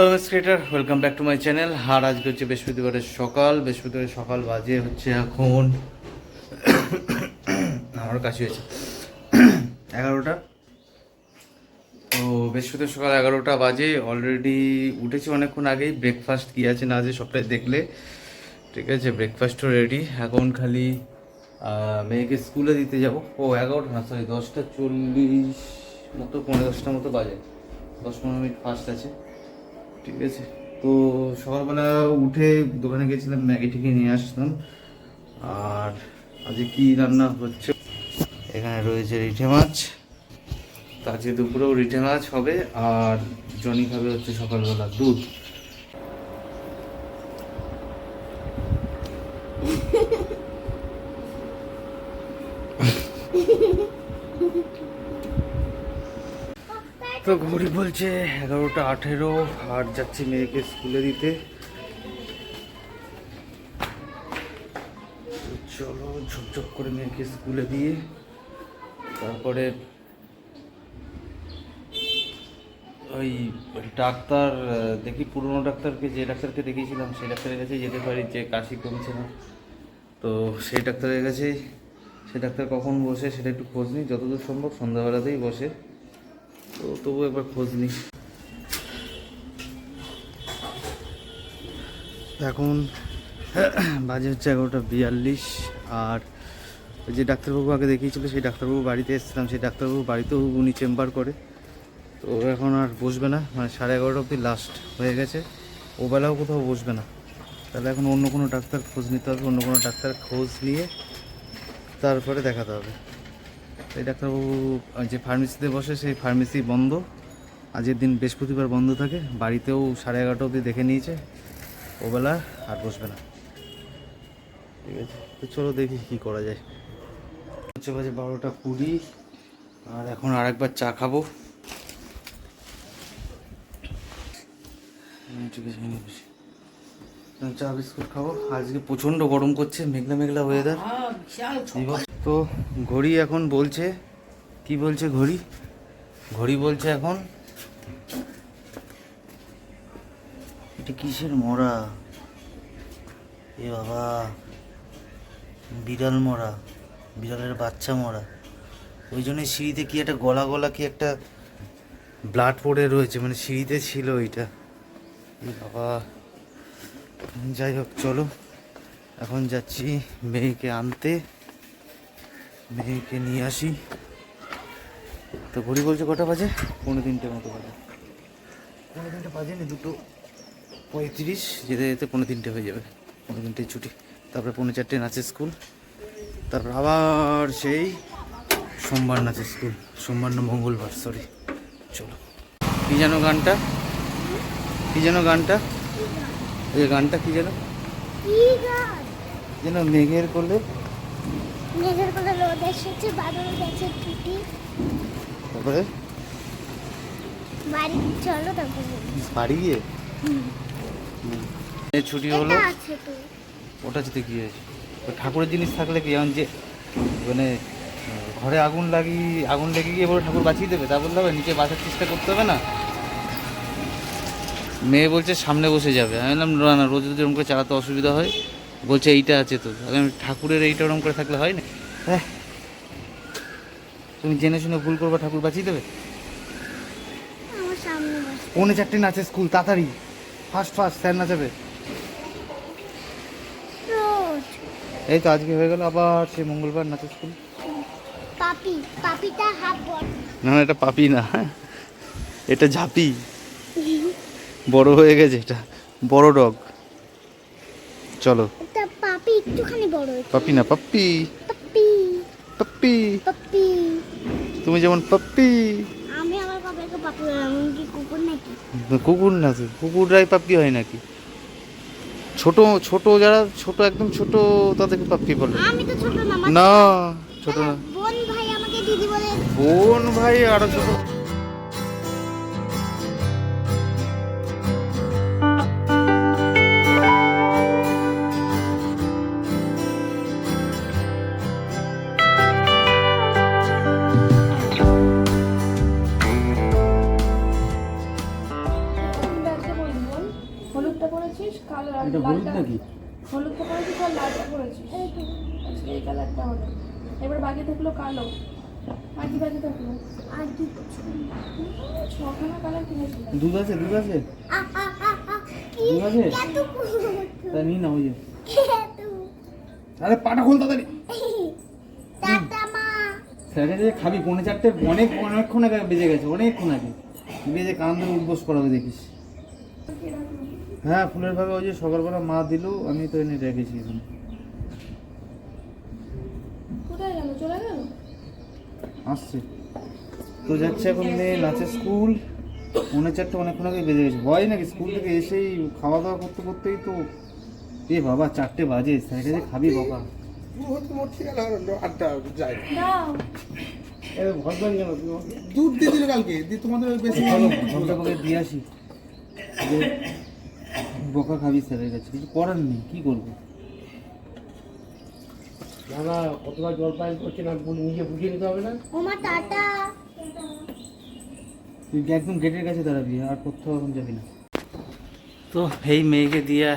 Hello miss creator welcome back to my channel আর আজকে হচ্ছে বৃহস্পতিবারের সকাল। বৃহস্পতিবারের সকাল বাজে হচ্ছে এখন আমার কাছে হয়েছে এগারোটা। তো বৃহস্পতিবার সকাল এগারোটা বাজে। অলরেডি উঠেছি অনেকক্ষণ আগেই। ব্রেকফাস্ট কী আছে না আছে সবটাই দেখলে। ঠিক আছে ব্রেকফাস্টও রেডি এখন খালি মেয়েকে স্কুলে দিতে যাব। ও এগারোটা না সরি দশটা চল্লিশ মতো পনেরো দশটার মতো বাজে। দশ পনেরো মিনিট ফার্স্ট আছে। ঠিক আছে? তো সকালবেলা উঠে দোকানে গেছিলাম, ম্যাগি টিকে নিয়ে আসতাম আর আজকে কি রান্না হচ্ছে? এখানে রয়েছে রিঠে মাছ। আজকে দুপুরেও রিঠে মাছ হবে, আর জনি খাবে হচ্ছে সকালবেলা দুধ তো বলছে এগারোটা আঠেরো, আর যাচ্ছি মেয়েকে স্কুলে দিতে। চলো ঝকঝক করে মেয়েকে স্কুলে দিয়ে, তারপরে ওই ডাক্তার দেখি পুরনো ডাক্তারকে, যে ডাক্তারকে দেখিয়েছিলাম, সেই ডাক্তারের কাছে যেতে পারি, যে কাশি কমছে না। তো সেই ডাক্তারের কাছে সেই ডাক্তার কখন বসে, সেটা একটু খোঁজ নিই, যতদূর সম্ভব সন্ধ্যাবেলাতেই বসে। তো তবু একবার খোঁজ নিই। এখন বাজে হচ্ছে এগারোটা বিয়াল্লিশ, আর যে ডাক্তারবাবু আগে দেখিয়েছিল, সেই ডাক্তারবাবু বাড়িতে এসেছিলাম, সেই ডাক্তারবাবু বাড়িতেও উনি চেম্বার করে। তো এখন আর বসবে না মানে সাড়ে এগারোটা অবধি লাস্ট হয়ে গেছে। ও বেলাও কোথাও বসবে না। তাহলে এখন অন্য কোনো ডাক্তার খোঁজ নিতে হবে, অন্য কোনো ডাক্তার খোঁজ নিয়ে তারপরে দেখাতে হবে। এই ডাক্তারবাবু যে ফার্মেসিতে বসে সেই ফার্মেসি বন্ধ। আজকের দিন বৃহস্পতিবার বন্ধ থাকে। বাড়িতেও সাড়ে এগারোটা অবধি দেখে নিয়েছে। ওবেলা আর বসবে না। ঠিক আছে। তো চলো দেখি কি করা যায়। হচ্ছে বাজে বারোটা কুড়ি। আর এখন আরেকবার চা খাব। হুম, ঠিক আছে চা বিস্কুট খাব। আজকে প্রচণ্ড গরম করছে। মেঘলা মেঘলা ওয়েদার তো ঘড়ি এখন বলছে, কি বলছে ঘড়ি? ঘড়ি বলছে এখন, এটা কিসের মরা? এ বাবা, বিড়াল মরা, বিড়ালের বাচ্চা মরা। ওই জন্য সিঁড়িতে কি একটা গলা গলা কি একটা ব্লাড পড়ে রয়েছে মানে সিঁড়িতে ছিল ওইটা। বাবা, যাই হোক, চলো। এখন যাচ্ছি মেয়েকে আনতে। মেয়েকে নিয়ে আসি। তো ঘড়ি বলছে কটা বাজে? পনেরো তিনটে মতো বাজে। পৌনে তিনটে বাজে না দুটো পঁয়ত্রিশ যেতে যেতে পৌনে তিনটে হয়ে যাবে। পৌনে তিনটে ছুটি। তারপরে পনেরো চারটে নাচের স্কুল। তারপর আবার সেই সোমবার নাচের স্কুল। সোমবার না মঙ্গলবার সরি চলো। কী যেন গানটা? কী যেন গানটা? এই গানটা কী যেন? যেন মেঘের কোলে মেঘের কোলে রোদ এসেছে বাদল গেছে টুটি তারপরে? বাড়ি চলো তারপরে বাড়ি গিয়ে। ছুটি হলো? ওটা যেতে কি ঠাকুরের জিনিস থাকলে কি যেমন যে মানে ঘরে আগুন লাগিয়ে আগুন লেগে গিয়ে বলে ঠাকুর বাঁচিয়ে দেবে? তা বলতে হবে নিচে বাঁচার চেষ্টা করতে হবে না? মেয়ে বলছে সামনে বসে যাবে। আমি বললাম না না রোজ যদি ওরকম করে চালাতে অসুবিধা হয় বলছে এইটা আছে তো। ঠাকুরের এইটা ওরকম করে থাকলে হয় না? হ্যাঁ। তুমি জেনে শুনে ভুল করবে ঠাকুর বাঁচিয়ে দেবে? আমার পৌনে চারটে নাচে স্কুল তাড়াতাড়ি। ফার্স্ট ফার্স্ট স্যার নাচাবে। এই তো আজকে হয়ে গেল আবার সেই মঙ্গলবার নাচে স্কুল। পাপি পাপিটা হাফ বড়। না না এটা পাপি না। এটা ঝাপি। বড় হয়ে গেছে এটা। বড় ডগ। চলো। একটুখানি বড় হয়েছে পাপি না পাপ্পি। পাপি পাপ্পি। পাপি তুমি যেমন পাপ্পি। আমি আমার বাবাকে পাপি আমি কি কুকুর নাকি? কুকুর না তো কুকুররাই পাপ্পি হয় নাকি? ছোট ছোট যারা ছোট একদম ছোট তাদেরকে পাপ্পি বলে। আমি তো ছোট না না ছোট না। বোন ভাই আমাকে দিদি বলে। বোন ভাই আরও ছোট। কালো বাকি থাকল আর কিছু ছখানা কালার কিনেছিলাম দুধ আছে দুধ আছে? কি দুধ আছে? তা যে। আরে পাটা খোল তাড়াতাড়ি। টাটা স্যারের কাছে খাবি পৌনে চারটে অনেক অনেকক্ষণ আগে বেজে গেছে অনেকক্ষণ আগে। বেজে কান ধরে উদ্বোস করাবে দেখিস। হ্যাঁ ফুলের ভাগে ওই যে সকালবেলা মা দিল আমি তো এনে রেখেছি এখানে। কোথায় গেল? চলে গেল? আসছে। তো যাচ্ছে এখন মেয়ে নাচের স্কুল মনে চারটে অনেকক্ষণ আগে বেজে গেছে। ভয় নাকি? স্কুল থেকে এসেই খাওয়া দাওয়া করতে করতেই তো এ বাবা চারটে বাজে। স্যারের কাছে খাবি বাবা। দাও দুধ দিয়ে দিল কালকে। দিয়ে তোমাদের ওই বেশি দিয়ে আসি। বকা খাবি স্যারের কাছে। কিছু করার নেই কি করব? ওমা টাটা। তুই একদম গেটের কাছে দাঁড়াবি আর কোথাও এখন যাবি না। তো এই মেয়েকে দিয়ে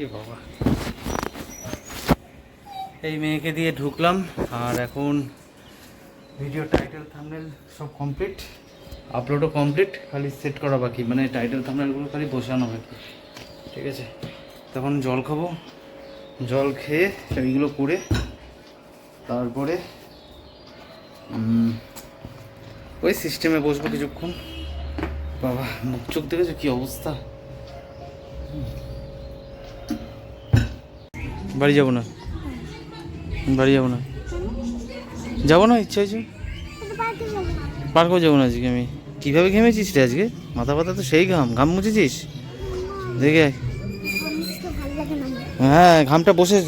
এই বাবা। এই মেয়েকে দিয়ে ঢুকলাম আর এখন ভিডিও টাইটেল থাম্বনেল সব কমপ্লিট আপলোডও কমপ্লিট খালি সেট করা বাকি। মানে টাইটেল থাম্বনেলগুলো খালি বসানো বাকি। ঠিক আছে? তখন জল খাব। জল খেয়ে এইগুলো করে তারপরে ওই সিস্টেমে বসবো কিছুক্ষণ। বাবা মুখ চোখ দেখেছ কি অবস্থা? বাড়ি যাব না। বাড়ি যাব না। যাব না ইচ্ছা হয়েছে? কিন্তু পার্কে যাব না আজকে আমি। কীভাবে ঘেমেছিস রে আজকে? মাথা ব্যথা তো সেই ঘাম। ঘাম মুছেছিস? দেখে। হ্যাঁ ঘামটা বসে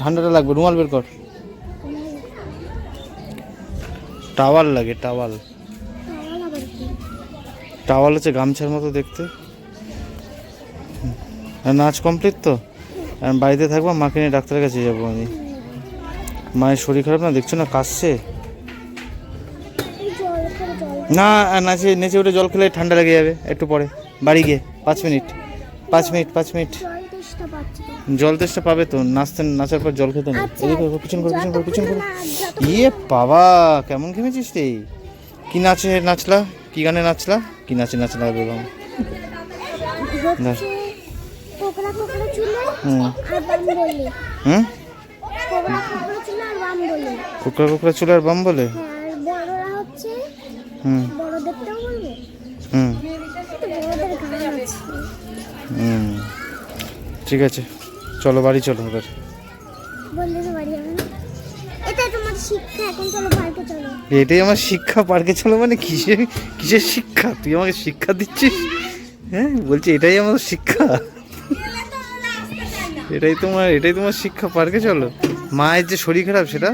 ঠান্ডাটা লাগবে রুমাল বের কর। টাওয়াল লাগে, টাওয়াল। টাওয়াল হচ্ছে গামছার মতো দেখতে। নাচ কমপ্লিট তো? আর বাড়িতে থাকব, মাকে নিয়ে ডাক্তারের কাছে যাব আমি। মায়ের শরীর খারাপ না? দেখছ না, কাশছে? না নাচে, নেচে উঠে জল খেলে ঠান্ডা লেগে যাবে, একটু পরে। বাড়ি গিয়ে, পাঁচ মিনিট পাঁচ মিনিট পাঁচ মিনিট। জল তেষ্টা পাবে তো নাচতে নাচার পর জল খেতে নেই আচ্ছা, এদিকে পিছন করে পিছন করে করে। ইয়ে বাবা কেমন ঘেমেছিস রে? কি নাচে নাচলা? কি গানে নাচলা? কি নাচে নাচলা বেগম হুম। কোকড়া কোকড়া চুলে আর বাম বলে হ্যাঁ হুম। হুম। হুম। ঠিক আছে। চলো বাড়ি চলো এবার। এটাই আমার শিক্ষা পার্কে চলো মানে কিসের কিসের শিক্ষা? তুই আমাকে শিক্ষা দিচ্ছিস? হ্যাঁ বলছি এটাই আমার শিক্ষা। এটাই তোমার এটাই তোমার শিক্ষা পার্কে চলো। মায়ের যে শরীর খারাপ সেটা?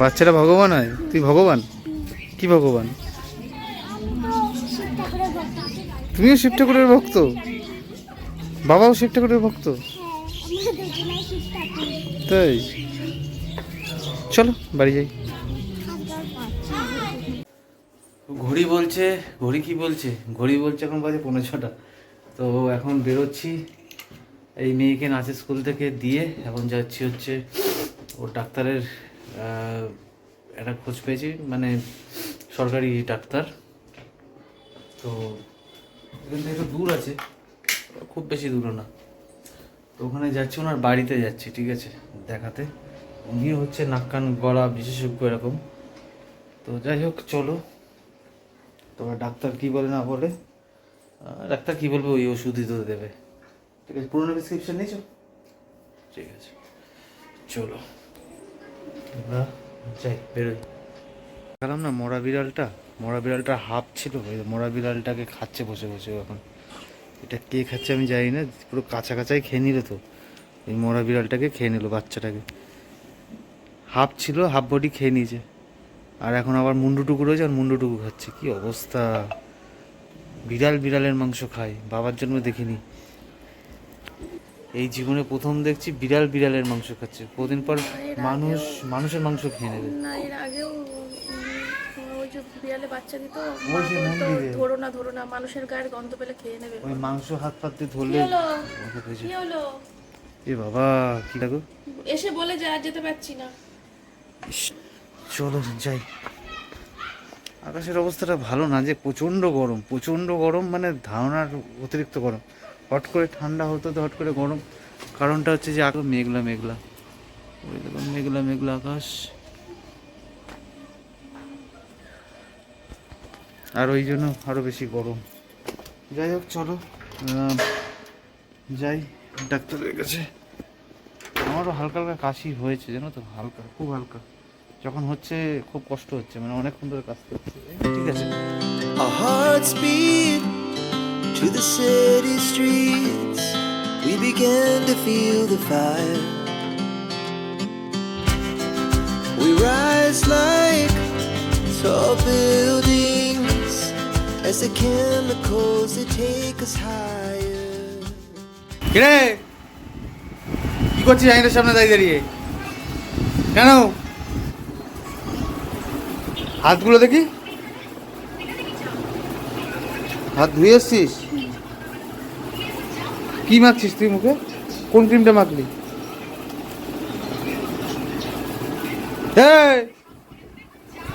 বাচ্চারা ভগবান হয়? তুই ভগবান? কি ভগবান আমি তো শিব ঠাকুরের ভক্ত তুমিও শিব ঠাকুরের ভক্ত? বাবাও শিব ঠাকুরের ভক্ত? তাই? চলো, বাড়ি যাই। ঘড়ি বলছে, ঘড়ি কি বলছে? ঘড়ি বলছে এখন বাজে পনেরো ছটা। তো এখন বেরোচ্ছি এই মেয়েকে নাচের স্কুল থেকে দিয়ে। এখন যাচ্ছি হচ্ছে, ও ডাক্তারের একটা খোঁজ পেয়েছি মানে সরকারি ডাক্তার। তো এখান থেকে একটু দূর আছে। খুব বেশি দূরও না। তো ওখানে যাচ্ছি, ওনার বাড়িতে যাচ্ছি, ঠিক আছে, দেখাতে। উনি হচ্ছে নাক কান গলা বিশেষজ্ঞ এরকম। তো যাই হোক, চলো। তোমার ডাক্তার কি বলে না বলে ডাক্তার কি বলবে ওই ওষুধই তো দেবে। ঠিক আছে, পুরোনো প্রেসক্রিপশন নিয়েছো? ঠিক আছে, চলো। আমরা যাই, বেরোই। দেখালাম না মরা বিড়ালটা? মরা বিড়ালটা হাফ ছিল মরা বিড়ালটাকে খাচ্ছে বসে বসে এখন। এটা কে খাচ্ছে আমি জানি না, পুরো কাঁচা কাঁচাই খেয়ে নিল তো। ওই মরা বিড়ালটাকে খেয়ে নিল বাচ্চাটাকে। হাফ ছিল, হাফ বডি খেয়ে নিয়েছে। আর এখন আবার মুন্ডুটুকু রয়েছে আর মুন্ডুটুকু খাচ্ছে। কি অবস্থা? বিড়াল বিড়ালের মাংস খায়, বাবার জন্য দেখিনি। এই জীবনে প্রথম দেখছি বিড়াল বিড়ালের মাংস খাচ্ছে। কদিন পর মানুষ, মানুষের মাংস খেয়ে নেবে না এর আগেও উম, ওই যে যে বিড়ালে বাচ্চা দিত। ধরো না ধরো না মানুষের গায়ের গন্ধ পেলে খেয়ে নেবে। ওই মাংস হাত পাত দিয়ে ধরলে। কি হলো? এ বাবা কি লাগো? এসে বলে যা আর যেতে পারছি না। চলো যাই। আকাশের অবস্থাটা ভালো না যে প্রচণ্ড গরম প্রচণ্ড গরম মানে ধারণার অতিরিক্ত গরম। হট করে ঠান্ডা হতো তো হট করে গরম। কারণটা হচ্ছে যে আরও মেঘলা মেঘলা। ওই দেখুন মেঘলা মেঘলা আকাশ। আর ওই জন্য আরও বেশি গরম। যাই হোক, চলো। যাই, ডাক্তারের কাছে। আমারও হালকা হালকা কাশি হয়েছে, জানো তো? হালকা, খুব হালকা। যখন হচ্ছে, খুব কষ্ট হচ্ছে মানে অনেকক্ষণ ধরে কাজ করছে ঠিক আছে. We rise like tall buildings. As the chemicals, they take us higher. কিরে? কি করছিস আইনের সামনে দাঁড়িয়ে দাঁড়িয়ে? কেন? হাতগুলো দেখি। হাত ধুয়ে এসছিস? কি মাখছিস তুই মুখে? কোন ক্রিমটা মাখলি?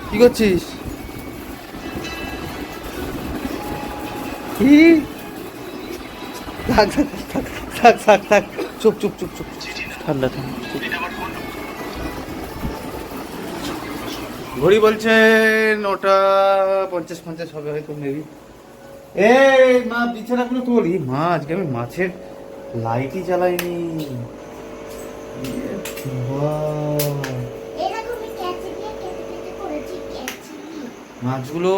কি করছিস? কি? থাক থাক থাক থাক থাক থাক। চুপ চুপ চুপ চুপ। ঠান্ডা ঠান্ডা। ঘড়ি বলছে নটা পঞ্চাশ পঞ্চাশ হবে হয়তো মেবি এই মা বিছানাগুলো তোল। এই মা আজকে আমি মাছের লাইটই জ্বালাইনি। মাছগুলো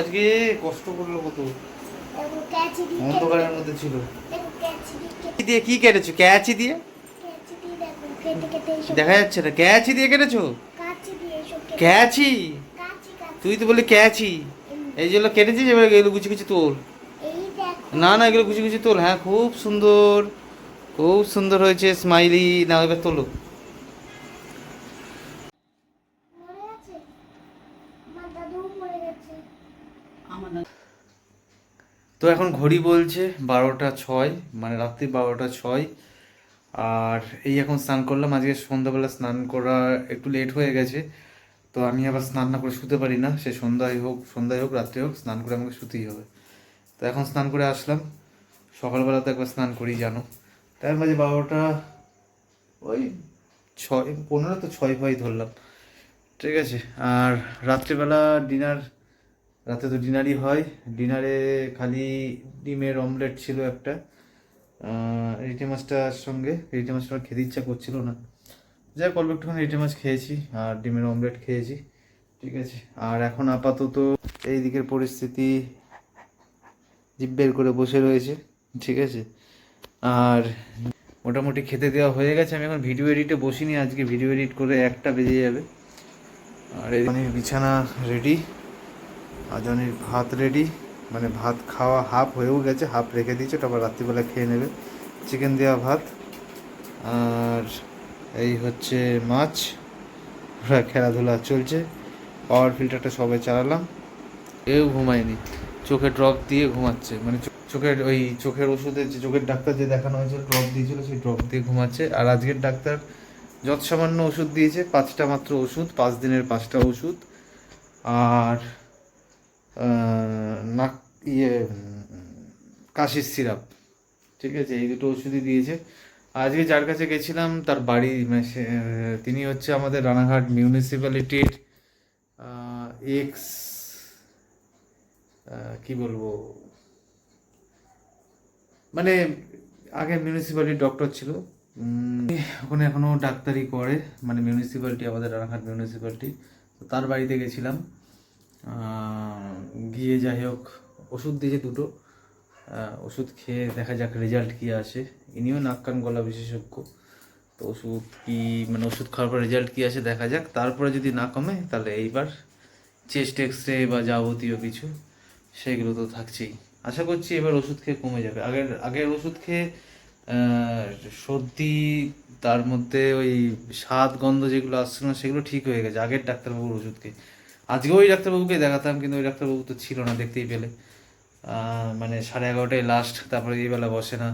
আজকে কষ্ট করল কত? মধ্যে ছিল। দিয়ে ক্যাচি দিয়ে? দেখো যাচ্ছে না। ক্যাচি দিয়ে ক্যাচি? তুই তো বললি ক্যাচি। এই যেগুলো কেটেছিস, এবার এগুলো গুছি গুছি তোল। না না, এগুলো গুছি গুছি তোল। হ্যাঁ খুব সুন্দর। খুব সুন্দর হয়েছে স্মাইলি না এবার তোলো মরে আছে আমার দাদু মরে গেছে তো এখন ঘড়ি বলছে বারোটা ছয় মানে রাত্রি বারোটা ছয়। আর এই এখন স্নান করলাম, আজকে সন্ধ্যাবেলা স্নান করা একটু লেট হয়ে গেছে। তো আমি আবার স্নান না করে শুতে পারি না, সে সন্ধ্যায় হোক সন্ধ্যায় হোক, রাত্রে হোক, স্নান করে আমাকে শুতেই হবে। তো এখন স্নান করে আসলাম। সকালবেলা তো একবার স্নান করি, জানো। তার মাঝে বারোটা, ওই ছয়, পনেরো তো ছয় ফয় ধরলাম। ঠিক আছে, আর রাত্রিবেলা ডিনার রাতে তো ডিনারই হয়। ডিনারে খালি ডিমের অমলেট ছিল একটা। রিটে মাছটার সঙ্গে। রিটে মাছটা খেতে ইচ্ছা করছিল না। যাই অল্প একটুখানি রিটে মাছ খেয়েছি আর ডিমের অমলেট খেয়েছি। ঠিক আছে। আর এখন আপাতত এই দিকের পরিস্থিতি জিভ বের করে বসে রয়েছে। ঠিক আছে। আর মোটামুটি খেতে দেওয়া হয়ে গেছে। আমি এখন ভিডিও এডিটে বসিনি। আজকে ভিডিও এডিট করে একটা বেজে যাবে। আর এই বিছানা রেডি আজনের ভাত রেডি মানে ভাত খাওয়া হাফ হয়েও গেছে হাফ রেখে দিয়েছে, তারপর রাত্রিবেলা খেয়ে নেবে। চিকেন দেওয়া ভাত, আর এই হচ্ছে মাছ, ওরা খেলাধুলা চলছে। পাওয়ার ফিল্টারটা সবাই চালালাম, এও ঘুমায়নি। চোখে ড্রপ দিয়ে ঘুমাচ্ছে মানে চোখের ওই চোখের ওষুধের যে চোখের ডাক্তার যে দেখানো হয়েছিল ড্রপ দিয়েছিল, সেই ড্রপ দিয়ে ঘুমাচ্ছে। আর আজকের ডাক্তার যত সামান্য ওষুধ দিয়েছে, পাঁচটা মাত্র ওষুধ, পাঁচ দিনের পাঁচটা ওষুধ। আর নাক ইয়ে কাশির সিরাপ। ঠিক আছে, এই দুটো ওষুধই দিয়েছে। আজকে যার কাছে গেছিলাম, তার বাড়ি মানে তিনি হচ্ছে আমাদের রানাঘাট মিউনিসিপ্যালিটির এক্স কি বলব? মানে আগে মিউনিসিপ্যালিটির ডক্টর ছিল। ওখানে এখনও ডাক্তারি করে মানে মিউনিসিপ্যালিটি আমাদের রানাঘাট মিউনিসিপ্যালিটি তার বাড়িতে গেছিলাম। গিয়ে যাই হোক, ওষুধ দিয়েছে দুটো। ওষুধ খেয়ে দেখা যাক রেজাল্ট কী আসে। ইনিও নাক কান গলা বিশেষজ্ঞ। তো ওষুধ কি মানে ওষুধ খাওয়ার পর রেজাল্ট কী আসে দেখা যাক। তারপরে যদি না কমে, তাহলে এইবার চেস্ট এক্স রে বা যাবতীয় কিছু, সেগুলো তো থাকছেই। আশা করছি এবার ওষুধ খেয়ে কমে যাবে। আগের আগের ওষুধ খেয়ে সর্দি, তার মধ্যে ওই স্বাদ গন্ধ যেগুলো আসছিল না, সেগুলো ঠিক হয়ে গেছে। আগের ডাক্তারবাবুর ওষুধ খেয়ে। আজকে ওই ডাক্তারবাবুকে দেখাতাম, কিন্তু ওই ডাক্তারবাবু তো ছিল না, দেখতেই পেলে। মানে সাড়ে এগারোটায় লাস্ট তারপরে এই বেলা বসে না।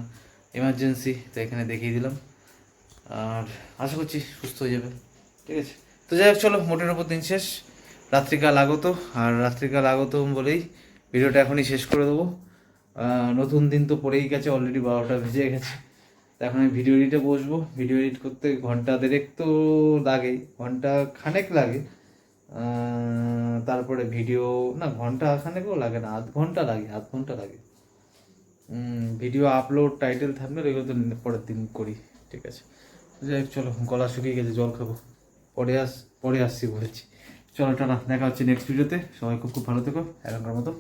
এমার্জেন্সি তো এখানে দেখিয়ে দিলাম। আর আশা করছি সুস্থ হয়ে যাবে। ঠিক আছে? তো যাই হোক, চলো, মোটের ওপর দিন শেষ। রাত্রিকাল আগত, আর রাত্রিকাল আগত বলেই ভিডিওটা এখনই শেষ করে দেবো। নতুন দিন তো পড়েই গেছে অলরেডি বারোটা বেজে গেছে। এখন আমি ভিডিও এডিটে বসবো। ভিডিও এডিট করতে ঘণ্টা দেড়েক তো লাগে, ঘণ্টা খানেক লাগে। তারপরে ভিডিও, না, ঘণ্টা খানেকও লাগে না, আধ ঘণ্টা লাগে, আধ ঘণ্টা লাগে। ভিডিও আপলোড টাইটেল থাকবে এগুলো তো পরের দিন করি, ঠিক আছে। যাই চলো, গলা শুকিয়ে গেছে, জল খাব। পরে আস, পরে আসছি বলেছি। চলো টানা দেখা হচ্ছে নেক্সট ভিডিওতে সবাই খুব খুব ভালো থেকো, এখনকার মতো।